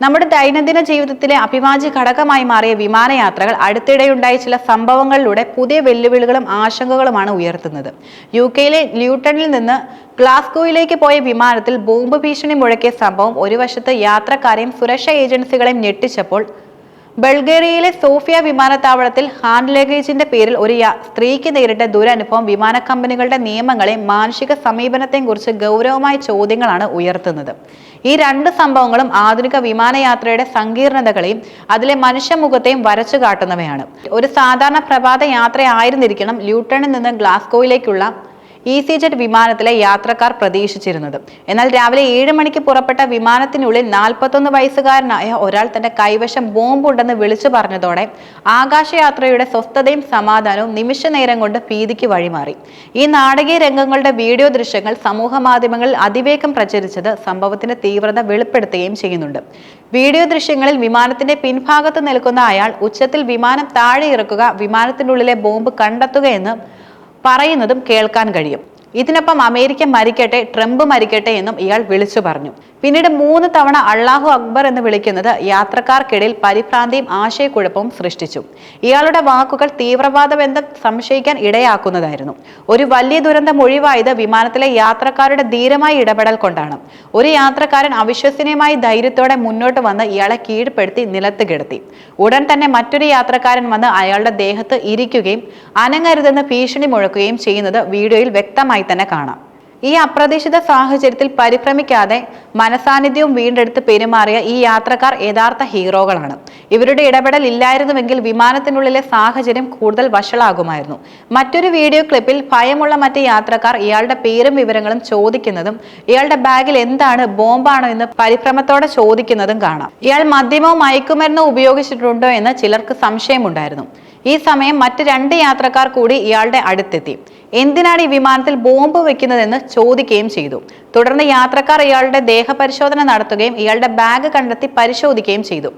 നമ്മുടെ ദൈനംദിന ജീവിതത്തിലെ അഭിവാജ്യ ഘടകമായി മാറിയ വിമാനയാത്രകൾ അടുത്തിടെയുണ്ടായ ചില സംഭവങ്ങളിലൂടെ പുതിയ വെല്ലുവിളികളും ആശങ്കകളുമാണ് ഉയർത്തുന്നത്. യു കെയിലെ ല്യൂട്ടണിൽ നിന്ന് ഗ്ലാസ്ഗോയിലേക്ക് പോയ വിമാനത്തിൽ ബോംബ് ഭീഷണി മുഴക്കിയ സംഭവം ഒരു വശത്ത് യാത്രക്കാരെയും സുരക്ഷാ ഏജൻസികളെയും ഞെട്ടിച്ചപ്പോൾ ബൾഗേറിയയിലെ സോഫിയ വിമാനത്താവളത്തിൽ ഹാൻഡ് ലഗേജിന്റെ പേരിൽ ഒരു സ്ത്രീക്ക് നേരിട്ട ദുരനുഭവം വിമാന കമ്പനികളുടെ നിയമങ്ങളെ മാനുഷിക സമീപനത്തെയും കുറിച്ച് ഗൗരവമായ ചോദ്യങ്ങളാണ് ഉയർത്തുന്നത്. ഈ രണ്ട് സംഭവങ്ങളും ആധുനിക വിമാനയാത്രയുടെ സങ്കീർണതകളെയും അതിലെ മനുഷ്യമുഖത്തെയും വരച്ചു കാട്ടുന്നവയാണ്. ഒരു സാധാരണ പ്രഭാത യാത്രയായിരുന്നിരിക്കണം ല്യൂട്ടണിൽ നിന്ന് ഗ്ലാസ്ഗോയിലേക്കുള്ള ഈസി ജെറ്റ് വിമാനത്തിലെ യാത്രക്കാർ പ്രതീക്ഷിച്ചിരുന്നത്. എന്നാൽ രാവിലെ ഏഴ് മണിക്ക് പുറപ്പെട്ട വിമാനത്തിനുള്ളിൽ നാൽപ്പത്തൊന്ന് വയസ്സുകാരനായ ഒരാൾ തന്റെ കൈവശം ബോംബുണ്ടെന്ന് വിളിച്ചു പറഞ്ഞതോടെ ആകാശയാത്രയുടെ സ്വസ്ഥതയും സമാധാനവും നിമിഷ നേരം കൊണ്ട് ഭീതിക്ക് വഴിമാറി. ഈ നാടകീയ രംഗങ്ങളുടെ വീഡിയോ ദൃശ്യങ്ങൾ സമൂഹ മാധ്യമങ്ങളിൽ അതിവേഗം പ്രചരിച്ചത് സംഭവത്തിന്റെ തീവ്രത വെളിപ്പെടുത്തുകയും ചെയ്യുന്നുണ്ട്. വീഡിയോ ദൃശ്യങ്ങളിൽ വിമാനത്തിന്റെ പിൻഭാഗത്ത് നിൽക്കുന്ന അയാൾ ഉച്ചത്തിൽ വിമാനം താഴെ ഇറക്കുക വിമാനത്തിനുള്ളിലെ ബോംബ് കണ്ടെത്തുക എന്ന് പറയുന്നതും കേൾക്കാൻ കഴിയും. ഇതിനൊപ്പം അമേരിക്ക മരിക്കട്ടെ ട്രംപ് മരിക്കട്ടെ എന്നും ഇയാൾ വിളിച്ചു പറഞ്ഞു. പിന്നീട് മൂന്ന് തവണ അള്ളാഹു അക്ബർ എന്ന് വിളിക്കുന്നത് യാത്രക്കാർക്കിടയിൽ പരിഭ്രാന്തിയും ആശയക്കുഴപ്പവും സൃഷ്ടിച്ചു. ഇയാളുടെ വാക്കുകൾ തീവ്രവാദ ബന്ധം സംശയിക്കാൻ ഇടയാക്കുന്നതായിരുന്നു. ഒരു വലിയ ദുരന്തം ഒഴിവായത് വിമാനത്തിലെ യാത്രക്കാരുടെ ധീരമായ ഇടപെടൽ കൊണ്ടാണ്. ഒരു യാത്രക്കാരൻ അവിശ്വസനീയമായ ധൈര്യത്തോടെ മുന്നോട്ട് വന്ന് ഇയാളെ കീഴ്പ്പെടുത്തി നിലത്ത് കിടത്തി. ഉടൻ തന്നെ മറ്റൊരു യാത്രക്കാരൻ വന്ന് അയാളുടെ ദേഹത്ത് ഇരിക്കുകയും അനങ്ങരുതെന്ന് ഭീഷണി മുഴക്കുകയും ചെയ്യുന്നത് വീഡിയോയിൽ വ്യക്തമായി തന്നെ കാണാം. ഈ അപ്രതീക്ഷിത സാഹചര്യത്തിൽ പരിഭ്രമിക്കാതെ മനസാന്നിധ്യവും വീണ്ടെടുത്ത് പെരുമാറിയ ഈ യാത്രക്കാർ യഥാർത്ഥ ഹീറോകളാണ്. ഇവരുടെ ഇടപെടൽ ഇല്ലായിരുന്നുവെങ്കിൽ വിമാനത്തിനുള്ളിലെ സാഹചര്യം കൂടുതൽ വഷളാകുമായിരുന്നു. മറ്റൊരു വീഡിയോ ക്ലിപ്പിൽ ഭയമുള്ള മറ്റ് യാത്രക്കാർ ഇയാളുടെ പേരും വിവരങ്ങളും ചോദിക്കുന്നതും ഇയാളുടെ ബാഗിൽ എന്താണ് ബോംബാണോ എന്ന് പരിഭ്രമത്തോടെ ചോദിക്കുന്നതും കാണാം. ഇയാൾ മദ്യമോ മയക്കുമരുന്നോ ഉപയോഗിച്ചിട്ടുണ്ടോ എന്ന് ചിലർക്ക് സംശയമുണ്ടായിരുന്നു. ഈ സമയം മറ്റ് രണ്ട് യാത്രക്കാർ കൂടി ഇയാളുടെ അടുത്തെത്തി. എന്തിനാണ് ഈ വിമാനത്തിൽ ബോംബ് വെക്കുന്നതെന്ന് ചോദിക്കുകയും ചെയ്തു. തുടർന്ന് യാത്രക്കാർ ഇയാളുടെ ദേഹപരിശോധന നടത്തുകയും ഇയാളുടെ ബാഗ് കണ്ടെത്തി പരിശോധിക്കുകയും ചെയ്തു.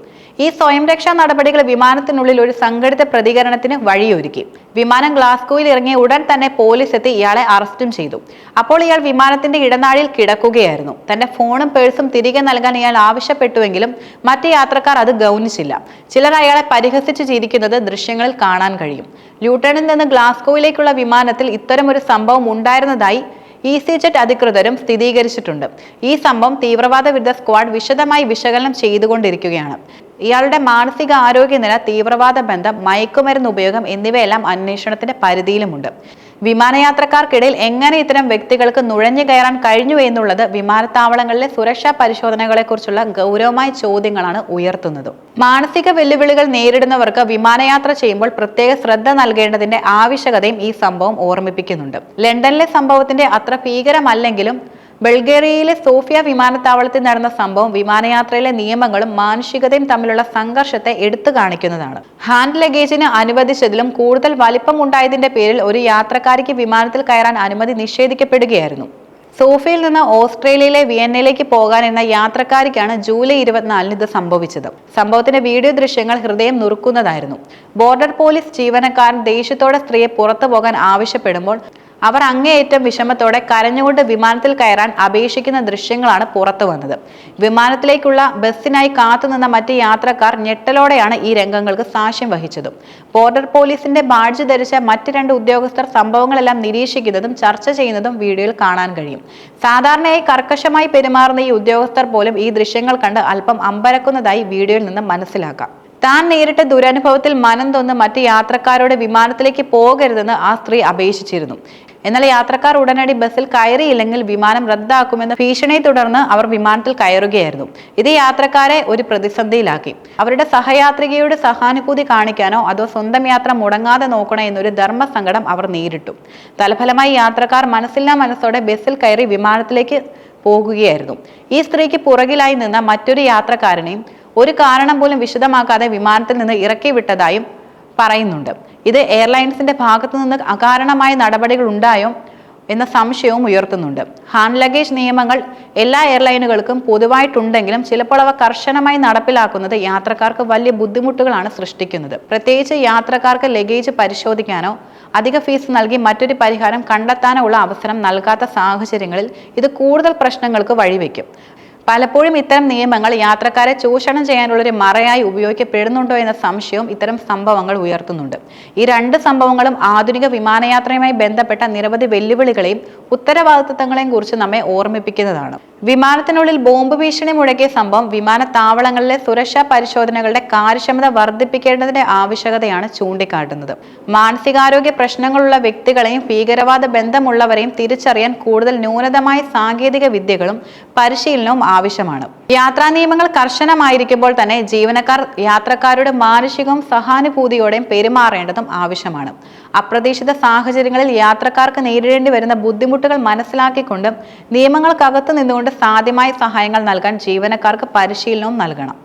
ഈ സ്വയം രക്ഷാ നടപടികൾ വിമാനത്തിനുള്ളിൽ ഒരു സംഘടിത പ്രതികരണത്തിന് വഴിയൊരുക്കി. വിമാനം ഗ്ലാസ്കോയിൽ ഇറങ്ങിയ ഉടൻ തന്നെ പോലീസ് എത്തി ഇയാളെ അറസ്റ്റും ചെയ്തു. അപ്പോൾ ഇയാൾ വിമാനത്തിന്റെ ഇടനാഴിയിൽ കിടക്കുകയായിരുന്നു. തന്റെ ഫോണും പേഴ്സും തിരികെ നൽകാൻ ഇയാൾ ആവശ്യപ്പെട്ടുവെങ്കിലും മറ്റ് യാത്രക്കാർ അത് ഗൗനിച്ചില്ല. ചിലർ അയാളെ പരിഹസിച്ച് ചിരിക്കുന്നത് ദൃശ്യങ്ങളിൽ കാണാൻ കഴിയും. ലൂട്ടണിൽ നിന്ന് ഗ്ലാസ്കോയിലേക്കുള്ള വിമാനത്തിൽ ഇത്തരമൊരു സംഭവം ഉണ്ടായിരുന്നതായി ഇ സി ജെറ്റ് അധികൃതരും സ്ഥിരീകരിച്ചിട്ടുണ്ട്. ഈ സംഭവം തീവ്രവാദ വിരുദ്ധ സ്ക്വാഡ് വിശദമായി വിശകലനം ചെയ്തുകൊണ്ടിരിക്കുകയാണ്. ഇയാളുടെ മാനസിക ആരോഗ്യനില തീവ്രവാദ ബന്ധം മയക്കുമരുന്ന് ഉപയോഗം എന്നിവയെല്ലാം അന്വേഷണത്തിന്റെ പരിധിയിലുമുണ്ട്. വിമാനയാത്രക്കാർക്കിടയിൽ എങ്ങനെ ഇത്തരം വ്യക്തികൾക്ക് നുഴഞ്ഞു കയറാൻ കഴിഞ്ഞു എന്നുള്ളത് വിമാനത്താവളങ്ങളിലെ സുരക്ഷാ പരിശോധനകളെക്കുറിച്ചുള്ള ഗൗരവമായ ചോദ്യങ്ങളാണ് ഉയർത്തുന്നത്. മാനസിക വെല്ലുവിളികൾ നേരിടുന്നവർക്ക് വിമാനയാത്ര ചെയ്യുമ്പോൾ പ്രത്യേക ശ്രദ്ധ നൽകേണ്ടതിന്റെ ആവശ്യകതയും ഈ സംഭവം ഓർമ്മിപ്പിക്കുന്നുണ്ട്. ലണ്ടനിലെ സംഭവത്തിന്റെ അത്ര ഭീകരമല്ലെങ്കിലും ബൾഗേറിയയിലെ സോഫിയ വിമാനത്താവളത്തിൽ നടന്ന സംഭവം വിമാനയാത്രയിലെ നിയമങ്ങളും മാനുഷികതയും തമ്മിലുള്ള സംഘർഷത്തെ എടുത്തു കാണിക്കുന്നതാണ്. ഹാൻഡ് ലഗേജിന് അനുവദിച്ചതിലും കൂടുതൽ വലിപ്പം ഉണ്ടായതിന്റെ പേരിൽ ഒരു യാത്രക്കാരിക്ക് വിമാനത്തിൽ കയറാൻ അനുമതി നിഷേധിക്കപ്പെടുകയായിരുന്നു. സോഫിയയിൽ നിന്ന് ഓസ്ട്രേലിയയിലെ വിയന്നയിലേക്ക് എന്ന യാത്രക്കാരിക്കാണ് ജൂലൈ ഇരുപത്തിനാലിന് ഇത് സംഭവിച്ചത്. സംഭവത്തിന്റെ വീഡിയോ ദൃശ്യങ്ങൾ ഹൃദയം നുറുക്കുന്നതായിരുന്നു. ബോർഡർ പോലീസ് ജീവനക്കാരൻ ദേഷ്യത്തോടെ സ്ത്രീയെ പുറത്തു പോകാൻ ആവശ്യപ്പെടുമ്പോൾ അവർ അങ്ങേയറ്റം വിഷമത്തോടെ കരഞ്ഞുകൊണ്ട് വിമാനത്തിൽ കയറാൻ അപേക്ഷിക്കുന്ന ദൃശ്യങ്ങളാണ് പുറത്തു വന്നത്. വിമാനത്തിലേക്കുള്ള ബസ്സിനായി കാത്തുനിന്ന മറ്റ് യാത്രക്കാർ ഞെട്ടലോടെയാണ് ഈ രംഗങ്ങൾക്ക് സാക്ഷ്യം വഹിച്ചതും. ബോർഡർ പോലീസിന്റെ ബാഡ്ജ് ധരിച്ച മറ്റ് രണ്ട് ഉദ്യോഗസ്ഥർ സംഭവങ്ങളെല്ലാം നിരീക്ഷിക്കുന്നതും ചർച്ച ചെയ്യുന്നതും വീഡിയോയിൽ കാണാൻ കഴിയും. സാധാരണയായി കർക്കശമായി പെരുമാറുന്ന ഈ ഉദ്യോഗസ്ഥർ പോലും ഈ ദൃശ്യങ്ങൾ കണ്ട് അല്പം അമ്പരക്കുന്നതായി വീഡിയോയിൽ നിന്ന് മനസ്സിലാക്കാം. താൻ നേരിട്ട ദുരനുഭവത്തിൽ മനം തൊന്ന് മറ്റ് യാത്രക്കാരോട് വിമാനത്തിലേക്ക് പോകരുതെന്ന് ആ സ്ത്രീ അപേക്ഷിച്ചിരുന്നു. എന്നാൽ യാത്രക്കാർ ഉടനടി ബസ്സിൽ കയറിയില്ലെങ്കിൽ വിമാനം റദ്ദാക്കുമെന്ന ഭീഷണിയെ തുടർന്ന് അവർ വിമാനത്തിൽ കയറുകയായിരുന്നു. ഇത് യാത്രക്കാരെ ഒരു പ്രതിസന്ധിയിലാക്കി. അവരുടെ സഹയാത്രികയോട് സഹാനുഭൂതി കാണിക്കാനോ അതോ സ്വന്തം യാത്ര മുടങ്ങാതെ നോക്കണോ എന്നൊരു ധർമ്മസങ്കടം അവർ നേരിട്ടു. തലഫലമായി യാത്രക്കാർ മനസ്സില്ലാ മനസ്സോടെ ബസ്സിൽ കയറി വിമാനത്തിലേക്ക് പോകുകയായിരുന്നു. ഈ സ്ത്രീക്ക് പുറകിലായി നിന്ന മറ്റൊരു യാത്രക്കാരനെയും ഒരു കാരണം പോലും വിശദമാക്കാതെ വിമാനത്തിൽ നിന്ന് ഇറക്കി വിട്ടതായും പറയുന്നുണ്ട്. ഇത് എയർലൈൻസിന്റെ ഭാഗത്തു നിന്ന് അകാരണമായ നടപടികൾ ഉണ്ടായോ എന്ന സംശയവും ഉയർത്തുന്നുണ്ട്. ഹാൻഡ് ലഗേജ് നിയമങ്ങൾ എല്ലാ എയർലൈനുകൾക്കും പൊതുവായിട്ടുണ്ടെങ്കിലും ചിലപ്പോൾ അവ കർശനമായി നടപ്പിലാക്കുന്നത് യാത്രക്കാർക്ക് വലിയ ബുദ്ധിമുട്ടുകളാണ് സൃഷ്ടിക്കുന്നത്. പ്രത്യേകിച്ച് യാത്രക്കാർക്ക് ലഗേജ് പരിശോധിക്കാനോ അധിക ഫീസ് നൽകി മറ്റൊരു പരിഹാരം കണ്ടെത്താനോ ഉള്ള അവസരം നൽകാത്ത സാഹചര്യങ്ങളിൽ ഇത് കൂടുതൽ പ്രശ്നങ്ങൾക്ക് വഴിവെക്കും. പലപ്പോഴും ഇത്തരം നിയമങ്ങൾ യാത്രക്കാരെ ചൂഷണം ചെയ്യാനുള്ളൊരു മറയായി ഉപയോഗിക്കപ്പെടുന്നുണ്ടോ എന്ന സംശയവും ഇത്തരം സംഭവങ്ങൾ ഉയർത്തുന്നുണ്ട്. ഈ രണ്ട് സംഭവങ്ങളും ആധുനിക വിമാനയാത്രയുമായി ബന്ധപ്പെട്ട നിരവധി വെല്ലുവിളികളെയും ഉത്തരവാദിത്തങ്ങളെയും കുറിച്ച് നമ്മെ ഓർമ്മിപ്പിക്കുന്നതാണ്. വിമാനത്തിനുള്ളിൽ ബോംബ് ഭീഷണി മുഴക്കിയ സംഭവം വിമാനത്താവളങ്ങളിലെ സുരക്ഷാ പരിശോധനകളുടെ കാര്യക്ഷമത വർദ്ധിപ്പിക്കേണ്ടതിന്റെ ആവശ്യകതയാണ് ചൂണ്ടിക്കാട്ടുന്നത്. മാനസികാരോഗ്യ പ്രശ്നങ്ങളുള്ള വ്യക്തികളെയും ഭീകരവാദ ബന്ധമുള്ളവരെയും തിരിച്ചറിയാൻ കൂടുതൽ ന്യൂനതമായ സാങ്കേതിക വിദ്യകളും പരിശീലനവും ആവശ്യമാണ്. യാത്രാ നിയമങ്ങൾ കർശനമായിരിക്കുമ്പോൾ തന്നെ ജീവനക്കാർ യാത്രക്കാരുടെ മാനുഷികവും സഹാനുഭൂതിയോടെയും പെരുമാറേണ്ടതും ആവശ്യമാണ്. അപ്രതീക്ഷിത സാഹചര്യങ്ങളിൽ യാത്രക്കാർക്ക് നേരിടേണ്ടി വരുന്ന ബുദ്ധിമുട്ടുകൾ മനസ്സിലാക്കിക്കൊണ്ട് നിയമങ്ങൾക്കകത്ത് നിന്നുകൊണ്ട് സാധ്യമായ സഹായങ്ങൾ നൽകാൻ ജീവനക്കാർക്ക് പരിശീലനവും നൽകണം.